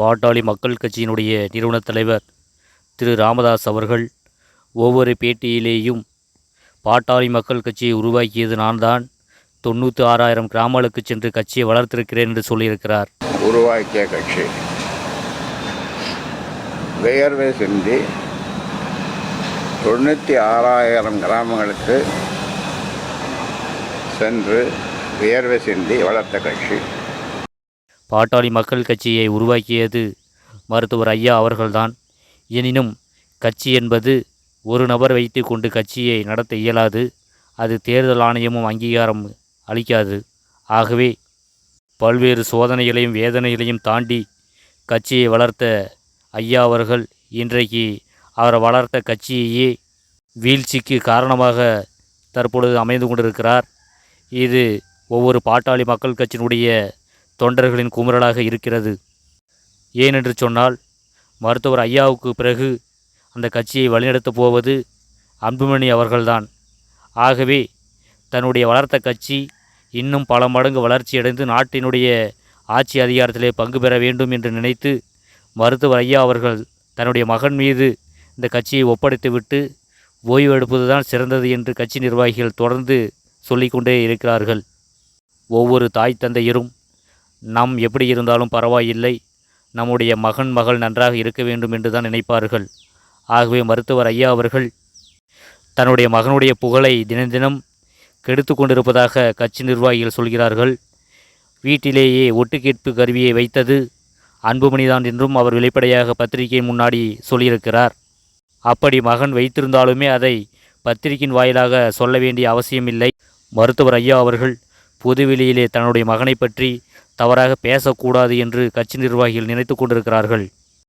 பாட்டாளி மக்கள் கட்சியினுடைய நிறுவனத் தலைவர் திரு ராமதாஸ் அவர்கள் ஒவ்வொரு பேட்டியிலேயும் பாட்டாளி மக்கள் கட்சியை உருவாக்கியது நான் தான் தொண்ணூற்றி ஆறாயிரம் கிராமங்களுக்கு சென்று கட்சியை வளர்த்திருக்கிறேன் என்று சொல்லியிருக்கிறார். உருவாக்கிய கட்சி. வேர்வை சிந்தி தொண்ணூற்றி ஆறாயிரம் கிராமங்களுக்கு சென்று வியர்வை சிந்தி வளர்த்த கட்சி. பாட்டாளி மக்கள் கட்சியை உருவாக்கியது மருத்துவர் ஐயா அவர்கள்தான். எனினும் கட்சி என்பது ஒரு நபர் வைத்து கொண்டு கட்சியை நடத்த இயலாது. அது தேர்தல் ஆணையமும் அங்கீகாரம் அளிக்காது. ஆகவே பல்வேறு சோதனைகளையும் வேதனைகளையும் தாண்டி கட்சியை வளர்த்த ஐயா அவர்கள் இன்றைக்கு அவர் வளர்த்த கட்சியையே வீழ்ச்சிக்கு காரணமாக தற்பொழுது அமைந்து கொண்டிருக்கிறார். இது ஒவ்வொரு பாட்டாளி மக்கள் கட்சியினுடைய தொண்டர்களின் குமுறலாக இருக்கிறது. ஏனென்று சொன்னால் மருத்துவர் ஐயாவுக்கு பிறகு அந்த கட்சியை வழிநடத்தப் போவது அன்புமணி அவர்கள்தான். ஆகவே தன்னுடைய வளர்த்த கட்சி இன்னும் பல மடங்கு வளர்ச்சியடைந்து நாட்டினுடைய ஆட்சி அதிகாரத்திலே பங்கு பெற வேண்டும் என்று நினைத்து மருத்துவர் ஐயா அவர்கள் தன்னுடைய மகன் மீது இந்த கட்சியை ஒப்படைத்துவிட்டு ஓய்வு எடுப்பதுதான் சிறந்தது என்று கட்சி நிர்வாகிகள் தொடர்ந்து சொல்லிக்கொண்டே இருக்கிறார்கள். ஒவ்வொரு தாய் தந்தையரும் நாம் எப்படி இருந்தாலும் பரவாயில்லை. நம்முடைய மகன் மகள் நன்றாக இருக்க வேண்டும் என்று தான் நினைப்பார்கள். ஆகவே மருத்துவர் ஐயா அவர்கள் தன்னுடைய மகனுடைய புகழை தினம் தினம் கெடுத்து கொண்டிருப்பதாக கட்சி நிர்வாகிகள் சொல்கிறார்கள். வீட்டிலேயே ஒட்டுக்கேட்பு கருவியை வைத்தது அன்புமணிதான் என்றும் அவர் வெளிப்படையாக பத்திரிகை முன்னாடி சொல்லியிருக்கிறார். அப்படி மகன் வைத்திருந்தாலுமே அதை பத்திரிகையின் வாயிலாக சொல்ல வேண்டிய அவசியமில்லை. மருத்துவர் ஐயா அவர்கள் பொதுவெளியிலே தன்னுடைய மகனை பற்றி தவறாக பேசக்கூடாது என்று கட்சி நிர்வாகிகள் நினைத்து கொண்டிருக்கிறார்கள்.